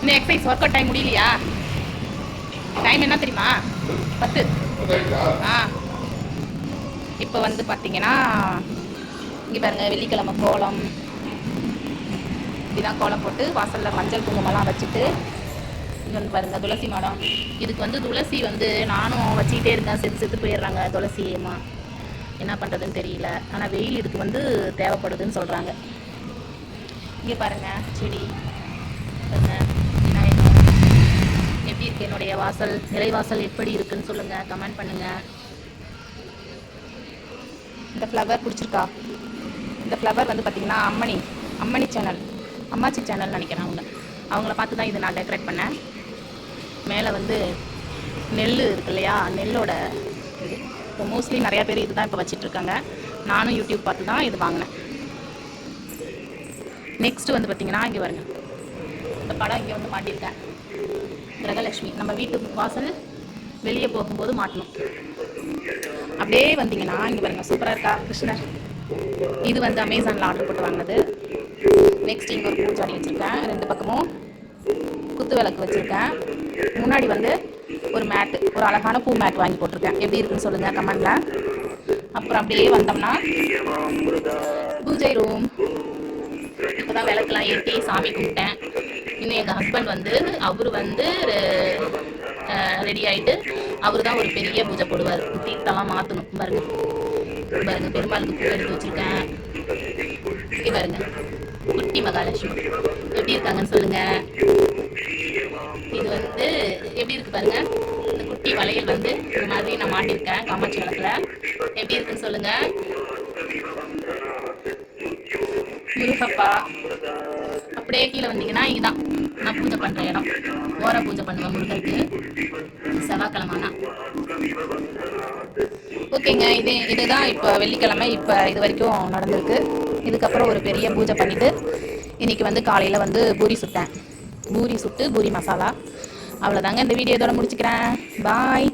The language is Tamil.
இன்னும் எக்ஸசைஸ் ஒர்க் அவுட் டைம் முடியலையா? டைம் என்ன தெரியுமா? பத்து. ஆ. இப்போ வந்து பார்த்தீங்கன்னா இங்கே பாருங்க வெள்ளிக்கிழமை கோலம். இப்படிதான் கோலம் போட்டு வாசலில் மஞ்சள் குங்குமம்லாம் வச்சுட்டு இங்கே வந்து பாருங்கள் துளசி மரம் இதுக்கு வந்து துளசி வந்து நானும் வச்சுக்கிட்டே இருந்தேன் செத்து செத்து போயிடுறாங்க துளசியம்மா என்ன பண்ணுறதுன்னு தெரியல. ஆனால் வெயில் இதுக்கு வந்து தேவைப்படுதுன்னு சொல்கிறாங்க இங்கே பாருங்கள் செடி. பாருங்கள் இருக்கு. என்னுடைய வாசல் நிலைவாசல் எப்படி இருக்குன்னு சொல்லுங்க. கமெண்ட் பண்ணுங்க. இந்த ஃப்ளவர் பிடிச்சிருக்கா? இந்த ஃப்ளவர் வந்து பார்த்தீங்கன்னா அம்மணி அம்மணி சேனல் அம்மாச்சி சேனல் நினைக்கிறேன் அவங்க. அவங்கள பார்த்து தான் இதை நான் டெக்கரேட் பண்ணேன். மேலே வந்து நெல் இருக்கு இல்லையா? நெல்லோட இது. இப்போ மோஸ்ட்லி நிறையா பேர் இதுதான் இப்போ வச்சிட்ருக்காங்க. நானும் யூடியூப் பார்த்து தான் இது வாங்கினேன். நெக்ஸ்ட் வந்து பார்த்தீங்கன்னா இங்கே வருங்க இந்த படம் இங்கே வந்து மாட்டியிருக்கேன். விஜயலட்சுமி நம்ம வீட்டு வாசல் வெளியே போகும்போது மாட்டணும். அப்படியே வந்தீங்கன்னா இங்கே பாருங்க சூப்பராக இருக்கா கிருஷ்ணர் இது வந்து அமேசானில் ஆர்டர் போட்டு வாங்கினது. நெக்ஸ்ட் இங்கே ஒரு பூச்சாடி வச்சுருக்கேன் ரெண்டு பக்கமும் குத்து விளக்கு வச்சுருக்கேன். முன்னாடி வந்து ஒரு மேட்டு ஒரு அழகான பூ மேட் வாங்கி போட்டிருக்கேன். எப்படி இருக்குன்னு சொல்லுங்கள் கமெண்டில். அப்புறம் அப்படியே வந்தோம்னா பூஜை ரூம் இப்போதான் விளக்குலாம் ஏற்றி சாமி கும்பிட்டேன். இன்னும் எங்கள் ஹஸ்பண்ட் வந்து அவர் வந்து ரெடி ஆகிட்டு அவர் தான் ஒரு பெரிய பூஜை போடுவார். தீர்த்தெல்லாம் மாற்றணும் பாருங்க. பாருங்க பெருமாளுக்கு பூ எடுத்து வச்சுருக்கேன். இங்கே பாருங்க. குட்டி மகாலட்சுமி. எப்படி இருக்காங்கன்னு சொல்லுங்க. இது வந்து எப்படி இருக்கு பாருங்க. இந்த குட்டி வளையல் வந்து இந்த மாதிரி நான் மாட்டியிருக்கேன் காமாட்சி வளத்தில். எப்படி இருக்குன்னு சொல்லுங்க. முருகப்பா அப்படியே கீழே வந்தீங்கன்னா இதுதான். நான் பூஜை பண்ற இடம். ஓர பூஜை பண்ணுவேன் முருகருக்கு. செவ்வாய்க்கிழமானா. ஓகேங்க இது இதுதான் இப்போ வெள்ளிக்கிழமை. இப்போ இது வரைக்கும் நடந்திருக்கு. இதுக்கப்புறம் ஒரு பெரிய பூஜை பண்ணிட்டு இன்னைக்கு வந்து காலையில் வந்து பூரி சுட்டேன். பூரி சுட்டு பூரி மசாலா. அவ்வளோதாங்க இந்த வீடியோ இதோட முடிச்சுக்கிறேன். பாய்